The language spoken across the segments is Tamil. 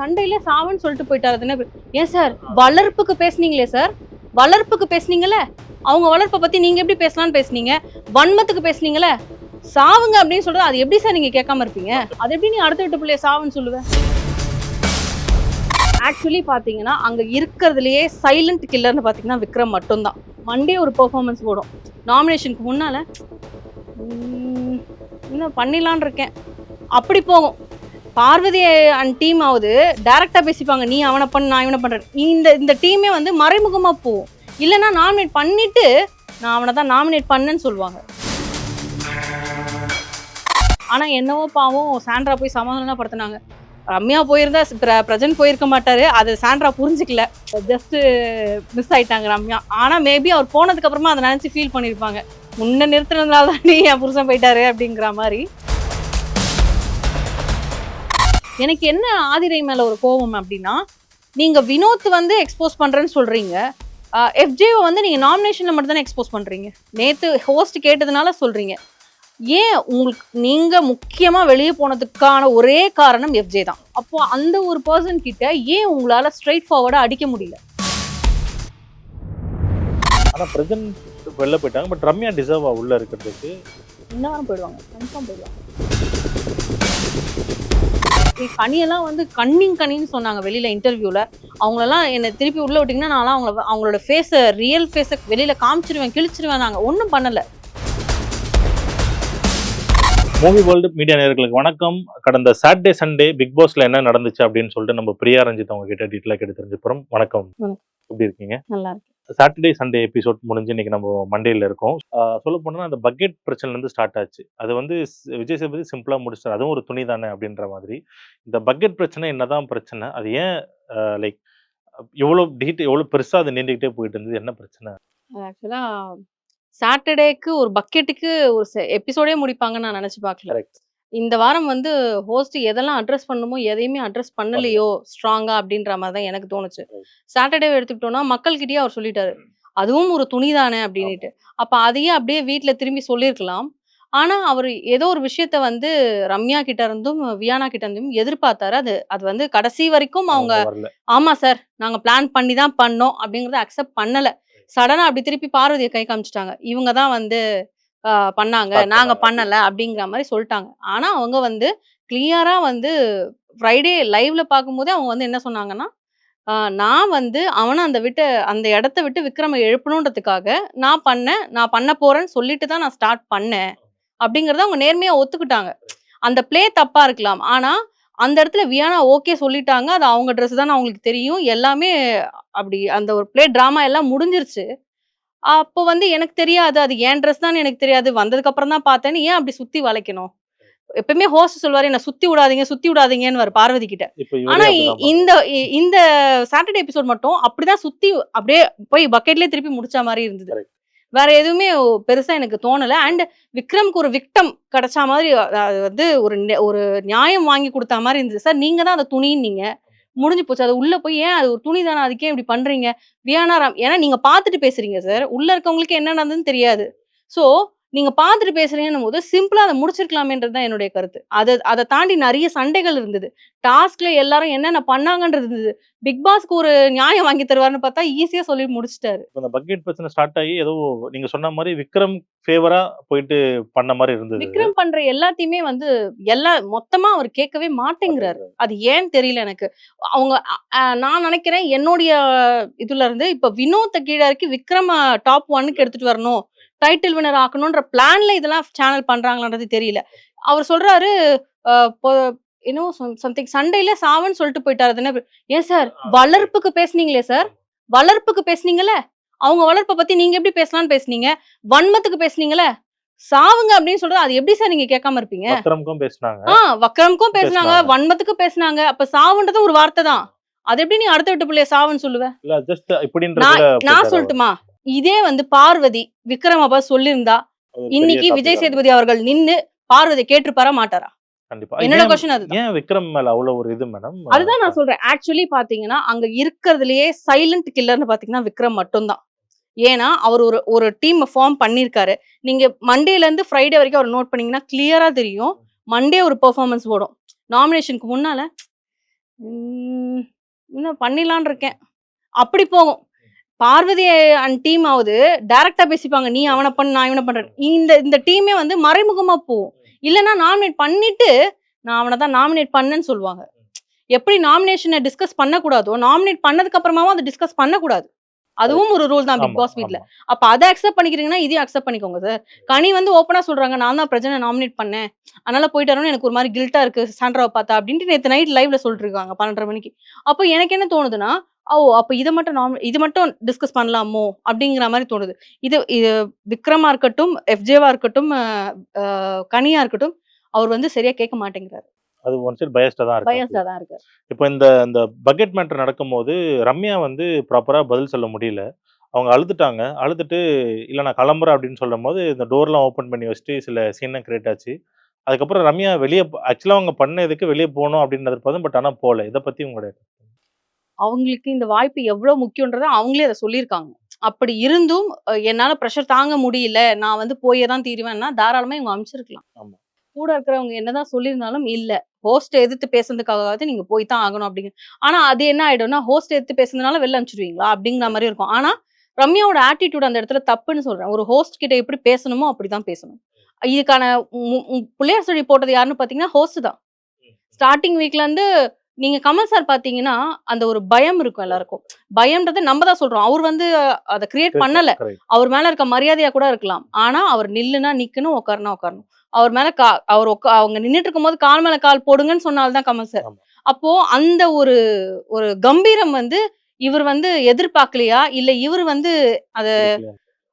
சண்டையில சாவன்னு சொல்லிட்டு போயிட்டாரு அது ஏன் சார் வளர்ப்புக்கு பேசுனீங்களே சார்? வளர்ப்புக்கு பேசுனீங்கல்ல? அவங்க வளர்ப்பை பத்தி நீங்க எப்படி பேசலாம்னு பேசுனீங்க? வன்மத்துக்கு பேசுனீங்கல்ல? சாவுங்க அப்படின்னு சொல்றது அது எப்படி சார் நீங்க கேட்காம இருப்பீங்க? அது எப்படி நீ அடுத்த விட்டு பிள்ளைய சாவுன்னு சொல்லுவேன் ஆக்சுவலி பாத்தீங்கன்னா அங்க இருக்கிறதுலயே சைலண்ட் கில்லர்னு பாத்தீங்கன்னா விக்ரம் மட்டும்தான். மண்டே ஒரு பெர்ஃபார்மன்ஸ் போடும். நாமினேஷனுக்கு முன்னால உம், இன்னும் பண்ணிடலான் இருக்கேன். அப்படி போகும். பார்வதி அண்ட் டீம் ஆகுது டைரக்டா பேசிப்பாங்க. நீ அவனை பண்ணு நான் இவனை பண்றேன். இந்த இந்த டீமே வந்து மறைமுகமாக போகும் இல்லைன்னா நாமினேட் பண்ணிவிட்டு நான் அவனை தான் நாமினேட் பண்ணேன்னு சொல்லுவாங்க. ஆனால் என்னவோ பாவம் சாண்ட்ரா போய் சமாதானப்படுத்தினாங்க ரம்யா போயிருந்தா பிர- பிரஜன் போயிருக்க மாட்டாரு. அது சாண்ட்ரா புரிஞ்சிக்கல. ஜஸ்ட் மிஸ் ஆயிட்டாங்க ரம்யா. ஆனால் மேபி அவர் போனதுக்கப்புறமா அதை நினச்சி ஃபீல் பண்ணியிருப்பாங்க முன்ன நிறுத்தினதுனால தான் நீ என் புருஷன் போயிட்டாரு அப்படிங்கிற மாதிரி. எனக்கு என்ன ஆதிரை மேல ஒரு கோபம் அப்படின்னா நீங்க வினோத் வந்து எக்ஸ்போஸ் பண்றேன்னு சொல்றீங்க. எஃப்ஜேவை வந்து நீங்க நாமினேஷன்ல மட்டும் தானே எக்ஸ்போஸ் பண்றீங்க. நேத்து ஹோஸ்ட் கேட்டதுனால சொல்றீங்க. ஏன் உங்களுக்கு நீங்க முக்கியமா வெளியே போனதுக்கான ஒரே காரணம் எஃப்ஜே தான். அப்போ அந்த ஒரு பர்சன் கிட்ட ஏன் உங்களால ஸ்ட்ரைட் ஃபார்வர்டா அடிக்க முடியல? ஆனா பிரசன்ட் வெளில போயிட்டாங்க. பட் ரம்யா டிசர்வா உள்ள இருக்கிறதுக்கு வாரம் போயிடுவாங்க. கன்ஃபார்ம் போயிடுவாங்க. கனியெல்லாம் வந்து கண்ணிங் கனின்னு சொன்னாங்க வெளியில இன்டர்வியூல அவங்களெல்லாம் என்னை திருப்பி உள்ள விட்டீங்கன்னா நான்லாம் அவங்கள அவங்களோட ஃபேஸை ரியல் ஃபேஸை வெளியில காமிச்சிருவேன் கிழிச்சிருவேன் நாங்க. ஒன்றும் பண்ணல. மூவி வேர்ல்டு மீடியா நேயர்களுக்கு வணக்கம். கடந்த சாட்டர்டே சண்டே பிக் பாஸ்ல என்ன நடந்துச்சு அப்படின்னு சொல்லிட்டு நம்ம பிரியா ரஞ்சித் அவங்க கிட்ட டீட்டெயிலாக கேட்டு வணக்கம். வணக்கம். எப்படி இருக்கீங்க? நல்லா இருக்கு சாட்டர்டே சண்டே எபிசோட் முடிஞ்சு இன்னைக்கு நம்ம மண்டேல இருக்கோம். சொல்ல போனா அந்த பக்கெட் பிரச்சனைல இருந்து ஸ்டார்ட் ஆச்சு. அது வந்து விஜய் சேதுபதி சிம்பிளா முடிச்சிட்டாரு. அதுவும் ஒரு துணி தானே அப்படின்ற மாதிரி. இந்த பக்கெட் பிரச்சனை என்னதான் பிரச்சனை? அது ஏன் லைக் எவ்வளோ டீட்டெயில் எவ்வளோ பெருசா அது நீண்டுகிட்டே போயிட்டு இருந்தது? என்ன பிரச்சனை? ஆக்சுவலா சாட்டர்டேக்கு ஒரு பக்கெட்டுக்கு ஒரு எபிசோடே முடிப்பாங்கன்னு நான் நினைச்சு பார்க்கல. இந்த வாரம் வந்து ஹோஸ்ட் எதெல்லாம் அட்ரஸ் பண்ணுமோ எதையுமே அட்ரஸ் பண்ணலையோ ஸ்ட்ராங்கா அப்படின்ற மாதிரி தான் எனக்கு தோணுச்சு. சாட்டர்டே எடுத்துக்கிட்டோம்னா மக்கள்கிட்டயே அவர் சொல்லிட்டாரு. அதுவும் ஒரு துணி தானே அப்படின்னுட்டு. அப்ப அதையே அப்படியே வீட்ல திரும்பி சொல்லியிருக்கலாம் ஆனா அவர் ஏதோ ஒரு விஷயத்த வந்து ரம்யா கிட்ட இருந்தும் வியானா கிட்ட இருந்தும் எதிர்பார்த்தாரு. அது அது வந்து கடைசி வரைக்கும் அவங்க ஆமா சார் நாங்க பிளான் பண்ணி தான் பண்ணோம் அப்படிங்கறத அக்செப்ட் பண்ணல. சடனா அப்படி திருப்பி பார்வதியை கை காமிச்சிட்டாங்க. இவங்க தான் வந்து பண்ணாங்க. நாங்க. பண்ணல அப்படிங்கிற மாதிரி சொல்லிட்டாங்க. ஆனா அவங்க வந்து கிளியரா வந்து ஃப்ரைடே லைவ்ல பார்க்கும்போதே அவங்க வந்து என்ன சொன்னாங்கன்னா நான் வந்து அவனை அந்த விட்டு அந்த இடத்த விட்டு விக்ரம எழுப்பணுன்றதுக்காக நான் பண்ணேன் நான் பண்ண போறேன்னு சொல்லிட்டு தான் நான் ஸ்டார்ட் பண்ணேன் அப்படிங்கறத அவங்க நேர்மையா ஒத்துக்கிட்டாங்க. அந்த ப்ளே தப்பா இருக்கலாம். ஆனா அந்த இடத்துல வியானா ஓகே சொல்லிட்டாங்க. அது அவங்க ட்ரெஸ் தான் அவங்களுக்கு தெரியும். எல்லாமே அப்படி அந்த ஒரு ப்ளே ட்ராமா எல்லாம் முடிஞ்சிருச்சு. அப்போ வந்து எனக்கு தெரியாது. அது ஏன் ட்ரெஸ் தான் எனக்கு தெரியாது. வந்ததுக்கு அப்புறம் தான் பார்த்தேன்னு ஏன் அப்படி சுத்தி வளைக்கணும்? எப்பவுமே ஹோஸ்ட் சொல்வாரு என்ன சுத்தி விடாதீங்க சுத்தி விடாதீங்கன்னு வர பார்வதி கிட்ட ஆனா இந்த இந்த சாட்டர்டே எபிசோட் மட்டும் அப்படிதான் சுத்தி அப்படியே போய் பக்கெட்லயே திருப்பி முடிச்ச மாதிரி இருந்தது. வேற எதுவுமே பெருசா எனக்கு தோணல. அண்ட் விக்ரம்க்கு ஒரு விக்டம் கிடைச்ச மாதிரி அது வந்து ஒரு ஒரு நியாயம் வாங்கி கொடுத்த மாதிரி இருந்தது. சார் நீங்க தான் அந்த துணின்னீங்க முடிஞ்சு போச்சு. அது உள்ள போய் ஏன் அது ஒரு துணி தானே? அதுக்கே இப்படி பண்றீங்க? வியானாராம் ஏன்னா நீங்க பாத்துட்டு பேசுறீங்க சார் உள்ள இருக்கவங்களுக்கு என்ன நடந்ததுன்னு தெரியாது. சோ நீங்க பார்த்துட்டு பேசுறீங்கன்னும் போது சிம்பிளா அதை முடிச்சிருக்கலாமேன்றது தான் என்னுடைய கருத்து. அதை அதை தாண்டி நிறைய சண்டைகள் இருந்தது. டாஸ்க்ல எல்லாரும் என்னென்ன பண்ணாங்கன்றது இருந்தது. பிக் பாஸ்க்கு ஒரு நியாயம் வாங்கி தருவாருன்னு பார்த்தா ஈஸியா சொல்லி முடிச்சிட்டாரு. இந்த பக்கெட் பிரச்சனை ஸ்டார்ட் ஆகி ஏதோ நீங்க சொன்ன மாதிரி விக்ரம் ஃபேவரா போயிட்டு பண்ண மாதிரி இருந்தது. விக்ரம் பண்ற எல்லாத்தையுமே வந்து எல்லா மொத்தமா அவர் கேட்கவே மாட்டேங்கிறாரு. அது ஏன் தெரியல எனக்கு. அவங்க நான் நினைக்கிறேன் என்னுடைய இதுல இருந்து இப்ப வினோத்தை கீழே இறக்கி விக்ரம டாப் ஒன்னுக்கு எடுத்துட்டு வரணும். டைட்டில் வினர் ஆக்கணும்ன்ற பிளான்ல இதெல்லாம் சேனல் பண்றாங்களான்றது தெரியல. அவர் சொல்றாரு என்னவோ சம்திங் சண்டையில சாவன்னு சொல்லிட்டு போயிட்டாரு. என்ன ஏன் சார்? வளர்ப்புக்கு பேசுனீங்களே சார்? வளர்ப்புக்கு பேசுனீங்கல்ல? அவங்க வளர்ப்பை பத்தி நீங்க எப்படி பேசலாம்னு பேசுனீங்க? வன்மத்துக்கு பேசுனீங்கல்ல? சாவுங்க அப்படின்னு சொல்றது அது எப்படி சார் நீங்க கேட்காம இருப்பீங்க? விக்ரம்க்கும் பேசினாங்க. ஆ வக்ரம்க்கும் பேசுனாங்க. வன்மத்துக்கு பேசுனாங்க. அப்ப சாவுன்றது ஒரு வார்த்தை தான். அது எப்படி நீ அடுத்த விட்டு பிள்ளைய சாவுன்னு சொல்லுவ? நான் சொல்லட்டுமா? இதே வந்து பார்வதி விக்ரம் அப்பா சொல்லியிருந்தா அது இன்னைக்கு விஜய் சேதுபதி அவர்கள் நின்னு பார்வதி கேட்டிருப்பாரா மாட்டாரா? என்னோட கொஸ்டின் ஏன் விக்ரம் மேல அவ்வளவு ஒரு இது மேடம் அதுதான் நான் சொல்றேன். ஆக்சுவலி பாத்தீங்கன்னா அங்க இருக்கிறதுலயே சைலண்ட் கில்லர்னு பாத்தீங்கன்னா விக்ரம் மட்டும்தான். ஏன்னா அவர் ஒரு ஒரு டீம் ஃபார்ம் பண்ணியிருக்காரு. நீங்க மண்டேல இருந்து ஃப்ரைடே வரைக்கும் அவர் நோட் பண்ணீங்கன்னா கிளியரா தெரியும். மண்டே ஒரு பெர்ஃபார்மன்ஸ் போடும். நாமினேஷனுக்கு முன்னால இன்னும் பண்ணிடலான்னு இருக்கேன். அப்படி போகும். பார்வதி அண்ட் டீம் ஆகுது டைரக்டா பேசிப்பாங்க. நீ அவனை பண்ணு நான் இவனை பண்றேன். இந்த இந்த டீமே வந்து மறைமுகமா போகும் இல்லைன்னா நாமினேட் பண்ணிட்டு நான் அவனை தான் நாமினேட் பண்ணேன்னு சொல்லுவாங்க. எப்படி நாமினேஷனை டிஸ்கஸ் பண்ணக்கூடாதோ நாமினேட் பண்ணதுக்கு அப்புறமாவும் அதை டிஸ்கஸ் பண்ணக்கூடாது. அதுவும் ஒரு ரூல் தான் பிக் பாஸ் வீட்ல. அப்ப அதை அக்செப்ட் பண்ணிக்கிறீங்கன்னா இதையும் அக்செப்ட் பண்ணிக்கோங்க சார் கனி வந்து ஓப்பனா சொல்றாங்க நான் தான் பிரச்சனை நாமினேட் பண்ணேன். அதனால போயிட்டு வரணும் எனக்கு ஒரு மாதிரி கில்ட்டா இருக்கு சாண்ட்ராவை பார்த்தா அப்படின்ட்டு நேற்று நைட் லைவ்ல சொல்லிட்டு இருக்காங்க பன்னெண்டரை மணிக்கு. அப்போ எனக்கு என்ன தோணுதுன்னா ஓ அப்போ இதை மட்டும் நாம் இது மட்டும் டிஸ்கஸ் பண்ணலாமோ? அப்படிங்கிற மாதிரி தோணுது. இது இது விக்ரமா இருக்கட்டும் எஃப்ஜேவா இருக்கட்டும் கனியா இருக்கட்டும் அவர் வந்து சரியா கேட்க மாட்டேங்கிறாரு. அது ஒன் சைடு பயஸ்டா தான் இருக்கு. தான் இருக்காரு இப்போ இந்த இந்த பக்கெட் மேட்டர் நடக்கும்போது ரம்யா வந்து ப்ராப்பரா பதில் சொல்ல முடியல. அவங்க அழுதுட்டாங்க. அழுதுட்டு இல்லை நான் கிளம்புறேன் அப்படின்னு சொல்லும் போது இந்த டோர்லாம் ஓப்பன் பண்ணி வச்சுட்டு சில சீனை கிரியேட் ஆச்சு. அதுக்கப்புறம் ரம்யா வெளியே ஆக்சுவலாக அவங்க பண்ண இதுக்கு வெளியே போகணும் அப்படின்றது பார்த்தோம் பட் ஆனால் போகல. இதை பற்றி உங்களுடைய அவங்களுக்கு இந்த வாய்ப்பு எவ்வளவு முக்கியன்றத அவங்களே அதை சொல்லியிருக்காங்க. அப்படி இருந்தும் என்னால ப்ரெஷர் தாங்க முடியல. நான் வந்து போயே தான் தீருவேன்னா தாராளமா இவங்க அமைச்சிருக்கலாம். கூட இருக்கிறவங்க என்னதான் சொல்லியிருந்தாலும் இல்ல. ஹோஸ்ட் எதிர்த்து பேசுறதுக்காகவாவது நீங்க போய் தான் ஆகணும் அப்படிங்க. ஆனா அது என்ன ஆயிடும்னா ஹோஸ்ட் எதிர்த்து பேசுனதுனால வெளில அனுப்பிச்சிடுவீங்களா அப்படிங்கிற மாதிரி இருக்கும். ஆனா ரம்யாவோட ஆட்டிடியூட் அந்த இடத்துல தப்புன்னு சொல்றேன். ஒரு ஹோஸ்ட் கிட்ட எப்படி பேசணுமோ அப்படிதான் பேசணும். இதுக்கான புள்ளையார் சொல்லி போட்டது யாருன்னு பாத்தீங்கன்னா ஹோஸ்ட் தான். ஸ்டார்டிங் வீக்ல இருந்து நீங்க கமல் சார் பாத்தீங்கன்னா அந்த ஒரு பயம் இருக்கும் எல்லாருக்கும். பயம்ன்றது நம்ம தான் சொல்றோம். அவர் வந்து அதை கிரியேட் பண்ணல. அவர் மேல இருக்க மரியாதையா கூட இருக்கலாம். ஆனா அவர் நில்லுனா நிக்கணும் உட்காருனா உட்காரணும் அவர் மேல கா அவர் அவங்க நின்னுட்டு இருக்கும்போது கால் மேல கால் போடுங்கன்னு சொன்னால்தான் கமல் சார். அப்போ அந்த ஒரு ஒரு கம்பீரம் வந்து இவர் வந்து எதிர்பார்க்கலையா? இல்ல இவர் வந்து இருக்குல்ல?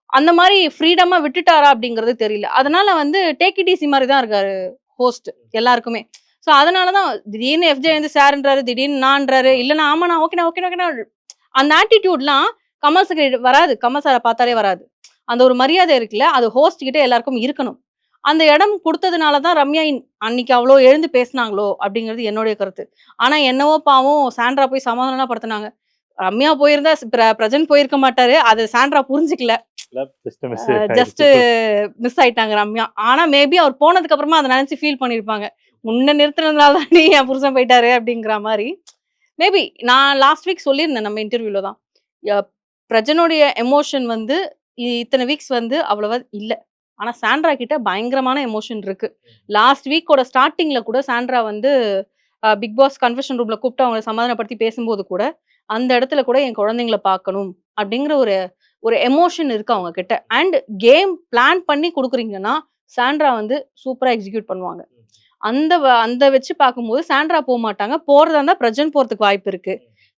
அந்த மாதிரி ஃப்ரீடமா விட்டுட்டாரா அப்படிங்கிறது தெரியல. அதனால வந்து டேக் இட் ஈஸி மாதிரி தான் இருக்காரு ஹோஸ்ட் எல்லாருக்குமே. ஸோ அதனாலதான் திடீர்னு எஃப்ஜே வந்து சார்ன்றாரு திடீர்னு நான்றாரு. இல்லைன்னா ஆமாண்ணா ஓகேண்ணா ஓகேண்ணா ஓகேண்ணா அந்த ஆட்டிடியூட்லாம் கமல் சார் வராது. கமல் சாரை பார்த்தாலே வராது. அந்த ஒரு மரியாதை இருக்குல்ல அது ஹோஸ்ட் கிட்ட எல்லாருக்கும் இருக்கணும். அந்த இடம் கொடுத்ததுனால தான் ரம்யா அன்னைக்கு அவ்வளோ எழுந்து பேசுனாங்களோ அப்படிங்கிறது என்னுடைய கருத்து. ஆனா என்னவோ பாவம் சாண்ட்ரா போய் சமாதானப்படுத்தினாங்க ரம்யா போயிருந்தா பிரஜன் போயிருக்க மாட்டாரு. அது சாண்ட்ரா புரிஞ்சுக்கல. ஜஸ்ட். மிஸ் ஆயிட்டாங்க ரம்யா. ஆனா மேபி அவர் போனதுக்கு அப்புறமா அதை நினைச்சு ஃபீல் பண்ணிருப்பாங்க. உன்னை நிறுத்தினதுனால தான் நீ என் புருஷன் போயிட்டாரு அப்படிங்கிற மாதிரி. மேபி நான் லாஸ்ட் வீக் சொல்லியிருந்தேன் நம்ம இன்டர்வியூவில் தான். பிரஜனுடைய எமோஷன் வந்து இ- இத்தனை வீக்ஸ் வந்து அவ்வளவா இல்லை. ஆனா சாண்ட்ரா கிட்ட பயங்கரமான எமோஷன் இருக்கு. லாஸ்ட் வீக்கோட ஸ்டார்டிங்ல கூட சாண்ட்ரா வந்து பிக் பாஸ் கன்வென்ஷன் ரூம்ல கூப்பிட்டு அவங்களை சமாதானப்படுத்தி பேசும்போது கூட அந்த இடத்துல கூட என் குழந்தைங்களை பார்க்கணும் அப்படிங்கிற ஒரு ஒரு எமோஷன் இருக்கு அவங்க கிட்ட. அண்ட் கேம் பிளான் பண்ணி கொடுக்குறீங்கன்னா சாண்ட்ரா வந்து சூப்பராக எக்ஸிக்யூட் பண்ணுவாங்க. அந்த அந்த வச்சு பார்க்கும்போது சாண்ட்ரா போக மாட்டாங்க போறதா இருந்தா பிரஜன் போறதுக்கு வாய்ப்பு இருக்கு.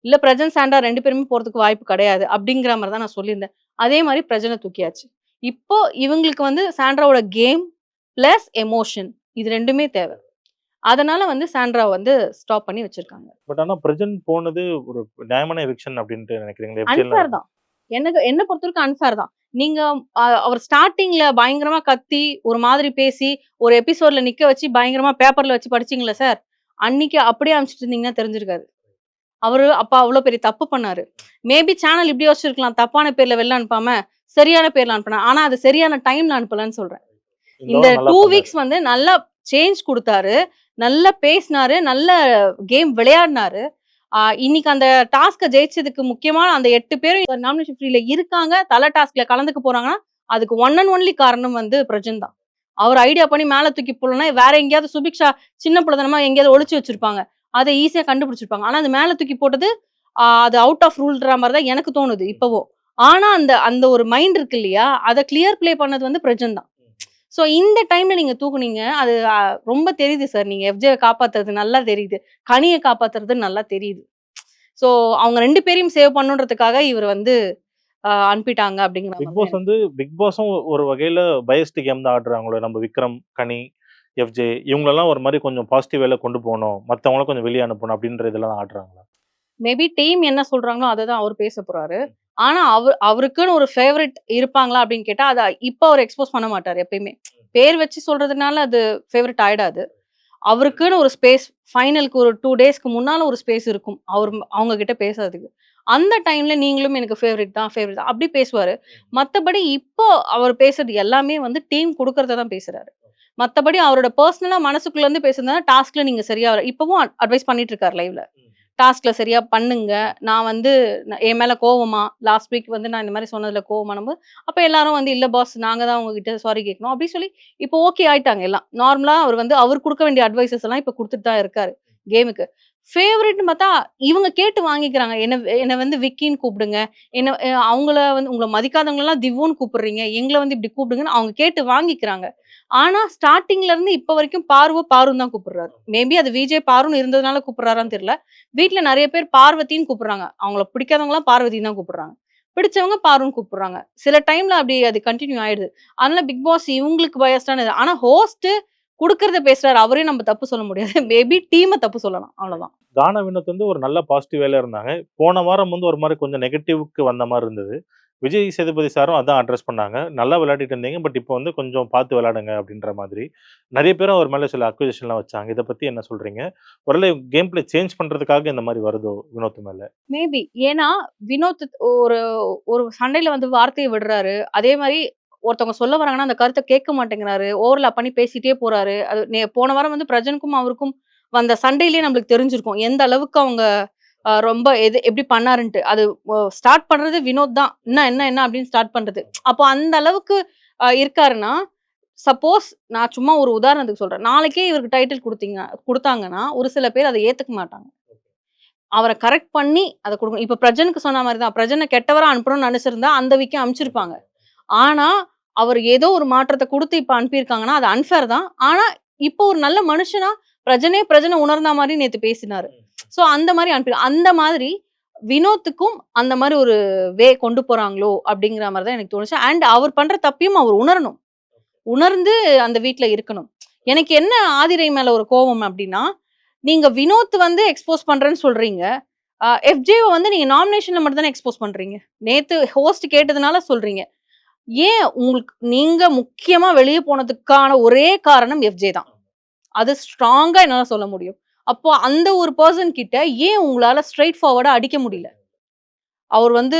இல்ல பிரஜன் சாண்ட்ரா ரெண்டு பேருமே போறதுக்கு வாய்ப்பு கிடையாது. அப்படிங்கிற மாதிரி தான் நான் சொல்லியிருந்தேன். அதே மாதிரி பிரஜனை தூக்கியாச்சு. இப்போ இவங்களுக்கு வந்து சாண்ட்ராவோட கேம் பிளஸ் எமோஷன் இது ரெண்டுமே தேவை. அதனால வந்து சாண்ட்ரா வந்து ஸ்டாப் பண்ணி வச்சிருக்காங்க. பட் ஆனா பிரஜன் போனது ஒரு நியாயமான எவிக்ஷன் அப்படின்ட்டு நினைக்கிறீங்களா? அன்ஃபேர் தான். எனக்கு என்ன பொறுத்த வரைக்கும் அன்ஃபேர் தான். நீங்க அவர் ஸ்டார்டிங்ல பயங்கரமா கத்தி ஒரு மாதிரி பேசி ஒரு எபிசோட்ல நிக்க வச்சு பயங்கரமா பேப்பர்ல வச்சு படிச்சீங்களா சார் அன்னைக்கு அப்படியே அனுப்பிச்சிட்டு இருந்தீங்கன்னா தெரிஞ்சிருக்காது. அவரு அப்பா அவ்வளவு பெரிய தப்பு பண்ணாரு. மேபி சேனல் இப்படி வச்சிருக்கலாம் தப்பான பேர்ல வெளில அனுப்பாம சரியான பேர்ல அனுப்பினா ஆனா அது சரியான டைம்ல அனுப்பலன்னு சொல்றேன். இந்த டூ. வீக்ஸ் வந்து நல்லா சேஞ்ச் கொடுத்தாரு. நல்லா பேசினாரு. நல்ல கேம் விளையாடினாரு. இன்னைக்கு அந்த டாஸ்க்கை ஜெயிச்சதுக்கு முக்கியமான அந்த எட்டு பேரும் நாமினேஷன் ஃப்ரீல இருக்காங்க. தலை டாஸ்க்ல கலந்துக்க போறாங்கன்னா அதுக்கு ஒன் அண்ட் ஒன்லி காரணம் வந்து பிரஜன் தான். அவர் ஐடியா பண்ணி மேலே தூக்கி போடலன்னா வேற எங்கேயாவது சுபிக்ஷா சின்ன பிள்ளைதனமா எங்கேயாவது ஒழிச்சு வச்சிருப்பாங்க. அதை ஈஸியா கண்டுபிடிச்சிருப்பாங்க. ஆனா அது மேலே தூக்கி போட்டது அது அவுட் ஆஃப் ரூல்ன்ற மாதிரி தான் எனக்கு தோணுது இப்பவோ. ஆனா அந்த அந்த ஒரு மைண்ட் இருக்கு இல்லையா அதை கிளியர் ப்ளே பண்ணது வந்து பிரஜன் தான். ஸோ இந்த டைம்ல நீங்க தூக்குனீங்க அது ரொம்ப தெரியுது சார் நீங்க எஃப்ஜே காப்பாத்துறது நல்லா தெரியுது. கனியை காப்பாத்துறது நல்லா தெரியுது. ஸோ அவங்க ரெண்டு பேரையும் சேவ் பண்ணுன்றதுக்காக இவர் வந்து அனுப்பிட்டாங்க அப்படிங்கிற பிக் பாஸ் வந்து பிக் பாஸும் ஒரு வகையில பயஸ்ட் கேம் தான் ஆடுறாங்களோ நம்ம விக்ரம் கனி எஃப்ஜே இவங்களெல்லாம் ஒரு மாதிரி கொஞ்சம் பாசிட்டிவ் வேலை கொண்டு போகணும். மற்றவங்கள கொஞ்சம் வெளியே அனுப்பணும் அப்படின்ற இதெல்லாம் ஆடுறாங்களா? மேபி டீம் என்ன சொல்றாங்களோ அதை தான் அவர் பேச போறாரு. ஆனா அவர் அவருக்குன்னு ஒரு ஃபேவரட் இருப்பாங்களா அப்படின்னு கேட்டா அதை இப்போ அவர் எக்ஸ்போஸ் பண்ண மாட்டார் எப்பயுமே. பேர் வச்சு சொல்றதுனால அது ஃபேவரட் ஆயிடாது. அவருக்குன்னு ஒரு ஸ்பேஸ் ஃபைனலுக்கு ஒரு டூ டேஸ்க்கு முன்னால ஒரு ஸ்பேஸ் இருக்கும். அவர் அவங்க கிட்ட பேசுறதுக்கு. அந்த டைம்ல நீங்களும் எனக்கு ஃபேவரட் தான் ஃபேவரட் தான் அப்படி பேசுவாரு. மத்தபடி இப்போ அவர் பேசுறது எல்லாமே வந்து டீம் கொடுக்கறத தான் பேசுறாரு. மத்தபடி அவரோட பர்சனலா மனசுக்குள்ள இருந்து பேசுறதுனால டாஸ்க்ல நீங்க சரியா இப்பவும் அட்வைஸ் பண்ணிட்டு இருக்காரு லைவ்ல டாஸ்க்ல சரியா பண்ணுங்க. நான் வந்து என் மேல கோவமா லாஸ்ட் வீக் வந்து நான் இந்த மாதிரி சொன்னதுல போது அப்ப எல்லாரும் வந்து இல்ல பாஸ் நாங்க தான் உங்ககிட்ட சாரி கேட்கணும் அப்படின்னு சொல்லி இப்போ ஓகே ஆயிட்டாங்க எல்லாம். நார்மலா அவர் வந்து அவர் கொடுக்க வேண்டிய அட்வைசஸ் எல்லாம் இப்போ கொடுத்துட்டு தான் இருக்காரு கேமுக்கு ஃபேவரட்னு பார்த்தா இவங்க கேட்டு வாங்கிக்கிறாங்க. என்ன என்னை வந்து விக்கின்னு கூப்பிடுங்க. என்ன அவங்கள வந்து உங்களை மதிக்காதவங்களெல்லாம் திவ்வோன்னு கூப்பிடுறீங்க. எங்களை வந்து இப்படி கூப்பிடுங்கன்னு அவங்க கேட்டு வாங்கிக்கிறாங்க. ஆனா ஸ்டார்டிங்ல இருந்து இப்ப வரைக்கும் பார்வ பாருன்னு தான் கூப்பிடுறாரு. மேபி அது விஜய் பாருன்னு இருந்ததுனால கூப்பிடுறாரான்னு தெரியல. வீட்டில் நிறைய பேர் பார்வதின்னு கூப்பிடுறாங்க. அவங்கள பிடிக்காதவங்களாம் பார்வதின்னு தான் கூப்பிடுறாங்க. பிடிச்சவங்க பாருன்னு கூப்பிடுறாங்க. சில டைம்ல அப்படி அது கண்டினியூ ஆயிடுது. அதனால பிக் பாஸ் இவங்களுக்கு பயஸ்டானது ஆனா ஹோஸ்ட் குடுக்கறத பேசுறாரு. அவரே நம்ம தப்பு சொல்ல முடியாது. மேபி டீமை தப்பு சொல்லலாம். அவ்வளவுதான். கானா வினோத் வந்து ஒரு நல்ல பாசிட்டிவ் வேல இருந்தாங்க. போன வாரம் வந்து ஒரு மாதிரி கொஞ்சம் நெகட்டிவ்க்கு வந்த மாதிரி இருந்தது. விஜய் சேதுபதி சாரும் அதான் அட்ரஸ் பண்ணாங்க. நல்லா விளையாடிட்டு இருந்தீங்க. பட் இப்போ வந்து கொஞ்சம் பார்த்து விளையாடுங்க அப்படின்ற மாதிரி. நிறைய பேரும் அவர் மேலே சில அக்விசிஷன்லாம் வச்சாங்க. இதை பத்தி என்ன சொல்றீங்க? ஒருவேளை கேம் பிளே சேஞ்ச் பண்றதுக்காக இந்த மாதிரி வருதோ வினோத் மேல? மேபி ஏன்னா வினோத் ஒரு ஒரு சண்டையில வந்து வார்த்தையை விடுறாரு. அதே மாதிரி ஒருத்தவங்க சொல்ல வராங்கன்னா அந்த கருத்தை கேட்க மாட்டேங்கிறாரு. ஓவர்லாப் பண்ணி பேசிட்டே போறாரு. அது போன வாரம் வந்து பிரஜனுக்கும் அவருக்கும் வந்த சண்டையிலேயே நம்மளுக்கு தெரிஞ்சிருக்கும். எந்த அளவுக்கு அவங்க ரொம்ப எது எப்படி பண்ணாருன்ட்டு. அது ஸ்டார்ட் பண்றது வினோத் தான். என்ன என்ன என்ன அப்படின்னு ஸ்டார்ட் பண்றது. அப்போ அந்த அளவுக்கு இருக்காருன்னா சப்போஸ் நான் சும்மா ஒரு உதாரணத்துக்கு சொல்றேன். நாளைக்கே இவருக்கு டைட்டில் கொடுத்தீங்க கொடுத்தாங்கன்னா ஒரு சில பேர் அதை ஏத்துக்க மாட்டாங்க. அவரை கரெக்ட் பண்ணி அதை கொடுக்கணும். இப்ப பிரஜனுக்கு சொன்ன மாதிரி தான். பிரஜனை கெட்டவராக அனுப்பணும்னு நினைச்சிருந்தா அந்த வீக்கே அனுப்பிச்சிருப்பாங்க. ஆனா அவர் ஏதோ ஒரு மாற்றத்தை கொடுத்து இப்ப அனுப்பியிருக்காங்கன்னா அது அன்ஃபேர் தான். ஆனா இப்போ ஒரு நல்ல மனுஷனா பிரஜனே பிரஜனை உணர்ந்த மாதிரி நேத்து பேசினாரு. சோ அந்த மாதிரி அனுப்பி அந்த மாதிரி வினோத்துக்கும் அந்த மாதிரி ஒரு வே கொண்டு போறாங்களோ அப்படிங்கிற மாதிரி தான் எனக்கு தோணுச்சு. அண்ட் அவர் பண்ற தப்பையும் அவர் உணரணும். உணர்ந்து அந்த வீட்ல இருக்கணும். எனக்கு என்ன ஆதிரை மேல ஒரு கோபம் அப்படின்னா நீங்க வினோத் வந்து எக்ஸ்போஸ் பண்றேன்னு சொல்றீங்க. எஃப்ஜேவை வந்து நீங்க நாமினேஷன்ல மட்டும் தானே எக்ஸ்போஸ் பண்றீங்க. நேத்து ஹோஸ்ட் கேட்டதுனால சொல்றீங்க. ஏன் உங்களுக்கு நீங்க முக்கியமா வெளியே போனதுக்கான ஒரே காரணம் எஃப்ஜே தான். அது ஸ்ட்ராங்கா என்னால சொல்ல முடியும். அப்போ அந்த ஒரு பர்சன் கிட்ட ஏன் உங்களால ஸ்ட்ரைட் ஃபார்வர்டா அடிக்க முடியல? அவர் வந்து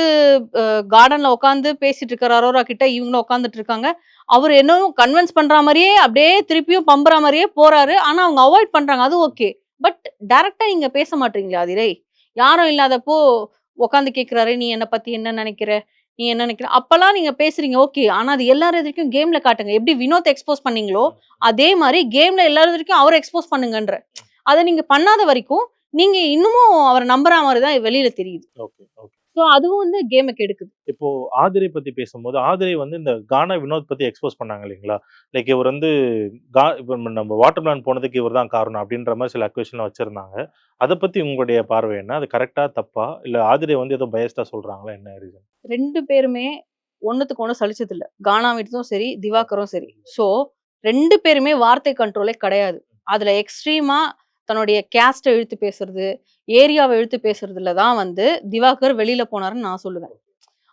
கார்டன்ல உட்காந்து பேசிட்டு இருக்கிற அரோரா கிட்ட இவங்களும் உட்காந்துட்டு இருக்காங்க. அவர் என்னவும் கன்வின்ஸ் பண்ற மாதிரியே அப்படியே திருப்பியும் பம்புற மாதிரியே போறாரு. ஆனா அவங்க அவாய்ட் பண்றாங்க. அது ஓகே பட் டைரக்டா நீங்க பேச மாட்டீங்களா அதிரே யாரும் இல்லாதப்போ உட்காந்து கேட்கிறாரு நீ என்னை பத்தி என்ன நினைக்கிற? நீ என்ன நினைக்கிற? அப்பெல்லாம் நீங்க பேசுறீங்க ஓகே. ஆனா அது எல்லாரும் எதிர்க்கும் கேம்ல காட்டுங்க. எப்படி வினோத் எக்ஸ்போஸ் பண்ணீங்களோ அதே மாதிரி கேம்ல எல்லாரும் எதிர்க்கும் அவரை எக்ஸ்போஸ் பண்ணுங்கன்ற. அதை நீங்க பண்ணாத வரைக்கும் நீங்க இன்னமும் அவரை நம்புற மாதிரி தான் வெளியில தெரியுது. Okay okay. சோ அதுவும் வந்து கேமுக்கு எடுக்குது. இப்போ ஆதிரை பத்தி பேசும்போது ஆதிரை வந்து இந்த கானா வினோத் பத்தி எக்ஸ்போஸ் பண்ணாங்க இல்லைங்களா? லைக் இவர் வந்து கா இப்போ நம்ம வாட்டர் பிளான் போனதுக்கு இவர் தான் காரணம் அப்படின்ற மாதிரி சில அக்வேஷன்லாம் வச்சிருந்தாங்க. அதை பத்தி உங்களுடைய பார்வை என்ன? அது கரெக்டா தப்பா? இல்ல ஆதிரை வந்து ஏதோ பயஸ்டா சொல்றாங்களா? என்ன ரீசன் ரெண்டு பேருமே ஒண்ணுத்துக்கு ஒண்ணு சலிச்சது இல்ல கானா வீட்டும் சரி திவாகரும் சரி. சோ ரெண்டு பேருமே வார்த்தை கண்ட்ரோலே கிடையாது. அதுல எக்ஸ்ட்ரீமா தன்னுடைய கேஸ்ட இழுத்து பேசுறது ஏரியாவை இழுத்து பேசுறதுல தான் வந்து திவாகர் வெளியில போனாருன்னு நான் சொல்லுவேன்.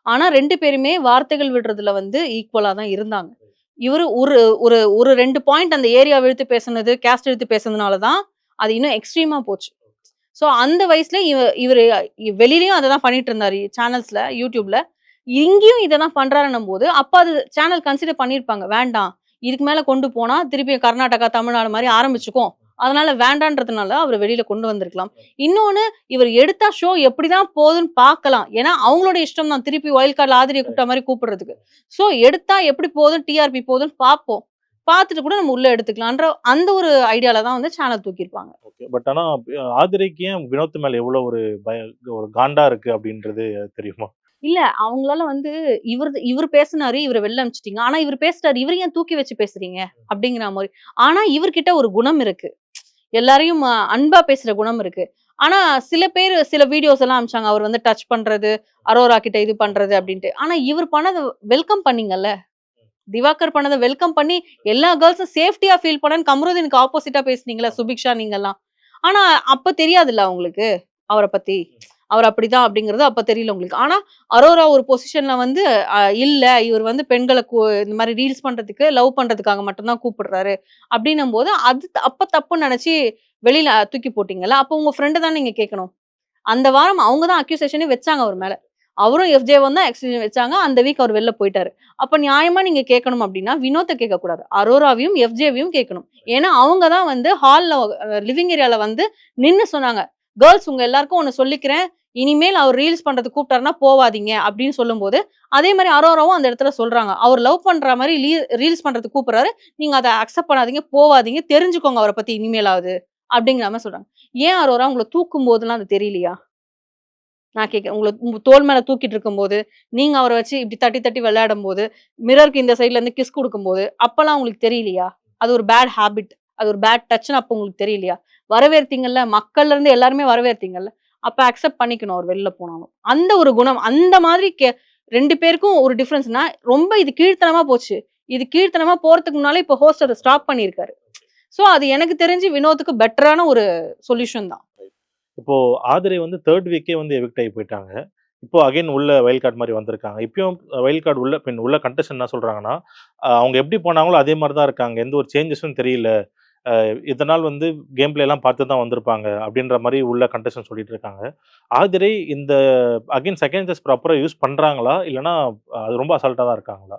ஆனா ரெண்டு பேருமே வார்த்தைகள் விடுறதுல வந்து ஈக்குவலா தான் இருந்தாங்க. இவரு ஒரு ஒரு ஒரு ரெண்டு பாயிண்ட் அந்த ஏரியாவை இழுத்து பேசுனது கேஸ்ட் இழுத்து பேசுனதுனால தான் அது இன்னும் எக்ஸ்ட்ரீமா போச்சு. ஸோ அந்த வயசுல இவ இவர் வெளியிலயும் அதை தான் பண்ணிட்டு இருந்தாரு சேனல்ஸ்ல யூடியூப்ல இங்கேயும் இதை தான் பண்றாருன்னும் போது அப்போ அது சேனல் கன்சிடர் பண்ணியிருப்பாங்க வேண்டாம் இதுக்கு மேல கொண்டு போனா திருப்பி கர்நாடகா தமிழ்நாடு மாதிரி ஆரம்பிச்சுக்கும். அதனால வேண்டான்றதுனால அவர் வெளியில கொண்டு வந்திருக்கலாம். இன்னொன்னு இவர் எடுத்தா ஷோ எப்படிதான் போகுதுன்னு பார்க்கலாம். ஏன்னா அவங்களோட இஷ்டம் தான். திருப்பி ஒயில் கார்டில் ஆதிரியை கூப்பிட்ட மாதிரி கூப்பிடுறதுக்கு. சோ எடுத்தா எப்படி போகுதுன்னு டிஆர்பி போகுதுன்னு பார்ப்போம். பார்த்துட்டு கூட நம்ம உள்ள எடுத்துக்கலான்ற அந்த ஒரு ஐடியால தான் வந்து சேனல் தூக்கியிருப்பாங்க. ஓகே பட் ஆனா ஆதிரைக்கு ஏன் வினோத் மேல எவ்வளவு ஒரு பய ஒரு காண்டா இருக்கு அப்படின்றது தெரியுமா? இல்ல அவங்களால வந்து இவர் இவர் பேசினாரு இவரை வெளில அனுப்பிச்சிட்டீங்க. ஆனா இவர் பேசுறாரு இவர் ஏன் தூக்கி வச்சு பேசுறீங்க? அப்படிங்கிற மாதிரி. ஆனா இவர்கிட்ட ஒரு குணம் இருக்கு. எல்லாரையும் அன்பா பேசுற குணம் இருக்கு. ஆனா சில பேர் சில வீடியோஸ் எல்லாம் அமிச்சாங்க அவர் வந்து டச் பண்றது அரோரா கிட்ட இது பண்றது அப்படின்ட்டு. ஆனா இவர் பண்ணதை வெல்கம் பண்ணீங்கல்ல? திவாகர் பண்ணதை வெல்கம் பண்ணி எல்லா கேர்ள்ஸும் சேஃப்டியா ஃபீல் பண்ணன்னு கமருதீனுக்கு ஆப்போசிட்டா பேசுனீங்களா சுபிக்ஷா நீங்கெல்லாம். ஆனா அப்ப தெரியாதுல்ல அவங்களுக்கு அவரை பத்தி? அவர் அப்படிதான் அப்படிங்கிறது அப்ப தெரியல உங்களுக்கு. ஆனா அரோரா ஒரு பொசிஷன்ல வந்து இல்ல இவர் வந்து பெண்களை கூ- இந்த மாதிரி ரீல்ஸ் பண்றதுக்கு லவ் பண்றதுக்காக மட்டும்தான் கூப்பிடுறாரு. அப்படின்னும் போது அது த- அப்ப தப்பு நினைச்சு வெளியில தூக்கி போட்டீங்கல்ல அப்ப உங்க ஃப்ரெண்டு தான் நீங்க கேட்கணும் அந்த வாரம் அவங்க தான் அக்யூசேஷனே வச்சாங்க அவர் மேல. அவரும் எஃப்ஜே தான் எக்ஸ்கியூஷன் வச்சாங்க அந்த வீக் அவர் வெளில போயிட்டாரு. அப்ப நியாயமா நீங்க கேட்கணும் அப்படின்னா வினோத்தை கேட்க கூடாது அரோராவையும் எஃப்ஜேவையும் கேட்கணும் ஏன்னா அவங்க தான் வந்து ஹால்ல லிவிங் ஏரியால வந்து நின்று சொன்னாங்க. கேர்ள்ஸ் உங்க எல்லாருக்கும் ஒன்று சொல்லிக்கிறேன். இனிமேல் அவர் ரீல்ஸ் பண்றது கூப்பிட்டாருன்னா போவாதீங்க அப்படின்னு சொல்லும்போது அதே மாதிரி அரோராவும் அந்த இடத்துல சொல்றாங்க. அவர் லவ் பண்ற மாதிரி ரீல்ஸ் பண்றது கூப்பிடுறாரு. நீங்க அதை அக்செப்ட் பண்ணாதீங்க போவாதீங்க தெரிஞ்சுக்கோங்க அவரை பத்தி இனிமேலாவது அப்படிங்கிற மாதிரி சொல்றாங்க. ஏன் அரோரா உங்களை தூக்கும் போதுலாம் அது தெரியலையா? நான் கேட்கறேன். உங்களை உங்க தோல் மேல தூக்கிட்டு இருக்கும்போது நீங்க அவரை வச்சு இப்படி தட்டி தட்டி விளையாடும் போது மிரருக்கு இந்த சைட்ல இருந்து கிஸ் கொடுக்கும்போது அப்பெல்லாம் உங்களுக்கு தெரியலையா? அது ஒரு பேட் ஹாபிட் அது ஒரு பேட் டச்னு அப்போ உங்களுக்கு தெரியலையா? வரவேற்பீங்கல்ல மக்கள்ல இருந்து எல்லாருமே வரவேற்பீங்கல்ல அப்ப அக்செப்ட் பண்ணிக்கணும் அவர் வெளில போனாலும். அந்த ஒரு குணம் அந்த மாதிரி கே ரெண்டு பேருக்கும் ஒரு டிஃப்ரென்ஸ்னா ரொம்ப இது கீழ்த்தனமா போச்சு. இது கீழ்த்தனமா போறதுக்கு முன்னாலே இப்போ ஹோஸ்ட் அதை ஸ்டாப் பண்ணியிருக்காரு. ஸோ அது எனக்கு தெரிஞ்சு வினோத்துக்கு பெட்டரான ஒரு சொல்யூஷன் தான். இப்போ ஆதிரை வந்து தேர்ட் வீக்கே வந்து எவிக்ட் ஆகி போயிட்டாங்க. இப்போ அகைன் உள்ள வயல் கார்டு மாதிரி வந்திருக்காங்க. இப்பயும் வயல் கார்டு உள்ள பின் உள்ள கண்டஸ்டன் என்ன சொல்றாங்கன்னா அவங்க எப்படி போனாங்களோ அதே மாதிரி தான் இருக்காங்க. எந்த ஒரு சேஞ்சஸும் தெரியல. இதனால் வந்து கேம் எல்லாம் பார்த்து தான் வந்திருப்பாங்க அப்படின்ற மாதிரி உள்ள கண்டஸ்டன் சொல்லிட்டு இருக்காங்க. ஆதிரை இந்த அகைன் செகண்ட் சான்ஸ் ப்ராப்பராக யூஸ் பண்ணுறாங்களா இல்லைனா அது ரொம்ப அசால்ட்டாக தான் இருக்காங்களா?